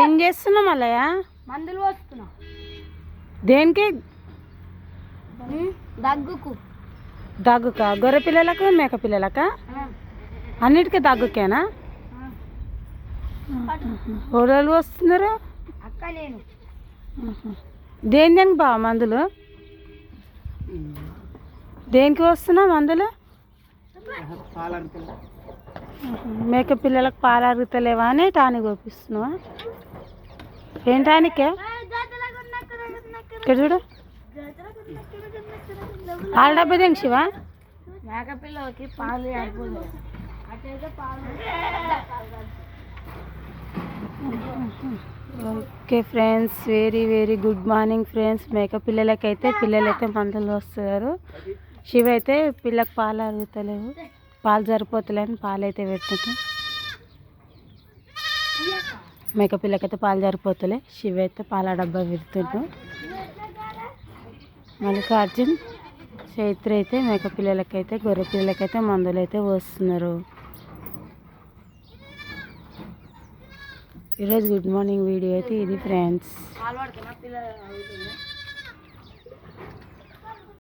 ఏం చేస్తున్నావు మల్లయ్య? మందులు వస్తున్నా దేనికి? దగ్గుకు. దగ్గుకా? గొర్రె పిల్లలకు మేక పిల్లలకా? అన్నిటికీ దగ్గుకేనా? ఎవరు వస్తున్నారు? అక్క నేను. దేని దేనికి బా మందులు? దేనికి వస్తున్నావు మందులు. మేక పిల్లలకు పాలు అరుగుతలేవా అని టానిక్ కోపిస్తున్నావా ఏం టానికే? ఇక్కడ చూడు. పాల డబ్బా దేనికి శివ. మేక పిల్లలకి పాలు okay friends very very good morning friends. మేక పిల్లలకైతే పిల్లలైతే మందులు వస్తున్నారు. శివ అయితే పిల్లకు పాలు అరుగుతలేవు. పాలు సరిపోతలేని పాలు అయితే మేకపిల్లకైతే మేక పిల్లకైతే పాలు సరిపోతలే. శివ అయితే పాల డబ్బా పెడుతుంటు మల్లికార్జున్ చైత్ర అయితే మేక పిల్లలకైతే గొర్రె పిల్లలకైతే మందులు అయితే వస్తున్నారు ఈరోజు గుడ్ మార్నింగ్ వీడియో అయితే ఇది ఫ్రెండ్స్.